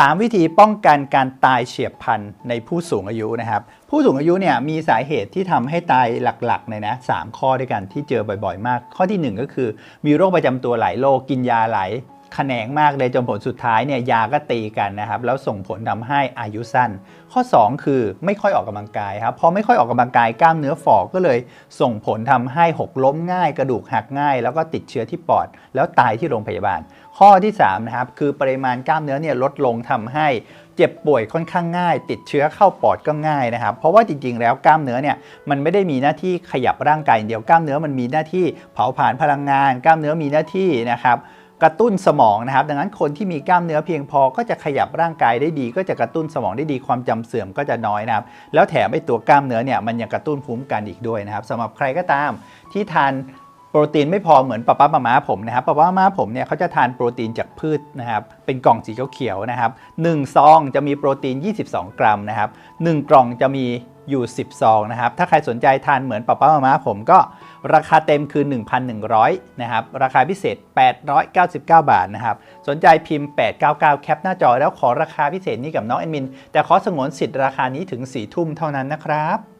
3 วิธีป้องกันการตายเฉียบพลันในผู้สูงอายุนะครับ ผู้สูงอายุเนี่ยมีสาเหตุที่ทำให้ตายหลักๆเลยนะสามข้อด้วยกันที่เจอบ่อยๆ มาก ข้อทีหนึ่1 ก็คือ มีโรคประจำตัวหลายโรคกินยาหลาย ขนงมากเลยจนผลสุดท้ายเนี่ยยาก็ตีกันนะครับแล้วส่งผลทำให้อายุสั้น ข้อ 2 คือไม่ค่อยออกกำลังกายครับพอไม่ค่อยออกกำลังกายกล้ามเนื้อฝ่อก็เลย ส่งผลทำให้หกล้มง่าย กระดูกหักง่าย แล้วก็ติดเชื้อที่ปอด แล้วตายที่โรงพยาบาล ข้อที่3นะครับคือปริมาณกล้ามเนื้อเนี่ยลดลงทำให้เจ็บป่วยค่อนข้างง่าย ติดเชื้อเข้าปอดก็ง่ายนะครับ เพราะว่าจริงๆ แล้วกล้ามเนื้อเนี่ยมันไม่ได้มีหน้าที่ขยับร่างกายอย่างเดียวกล้ามเนื้อมันมีหน้าที่เผาผลาญพลังงาน กล้ามเนื้อมีหน้าที่นะครับ กระตุ้นสมองนะครับ ดังนั้นคนที่มีกล้ามเนื้อเพียงพอก็จะขยับร่างกายได้ดี ก็จะกระตุ้นสมองได้ดีความจำเสื่อมก็จะน้อยนะครับ แล้วแถมไอ้ตัวกล้ามเนื้อเนี่ยมันยังกระตุ้นภูมิคุ้มกันอีกด้วยนะครับสำหรับใครก็ตามที่ทานโปรตีนไม่พอเหมือนป้าป้ามาม้าผมนะครับป้าป้ามาม้าผมเนี่ยเขาจะทานโปรตีนจากพืชนะครับเป็นกล่องสีเขียวๆนะครับหนึ่งซองจะมีโปรตีน 22 กรัมนะครับหนึ่งกล่องจะมี อยู่10ซองนะครับ ถ้าใครสนใจทานเหมือนป้าป้ามาม่าผมก็ราคาเต็มคือ 1,100 นะครับ ราคาพิเศษ 899 บาทนะครับ สนใจพิมพ์ 899 แคปหน้าจอแล้วขอราคาพิเศษนี้กับน้องแอดมิน แต่ขอสงวนสิทธิ์ราคานี้ถึง 4 ทุ่มเท่านั้นนะครับ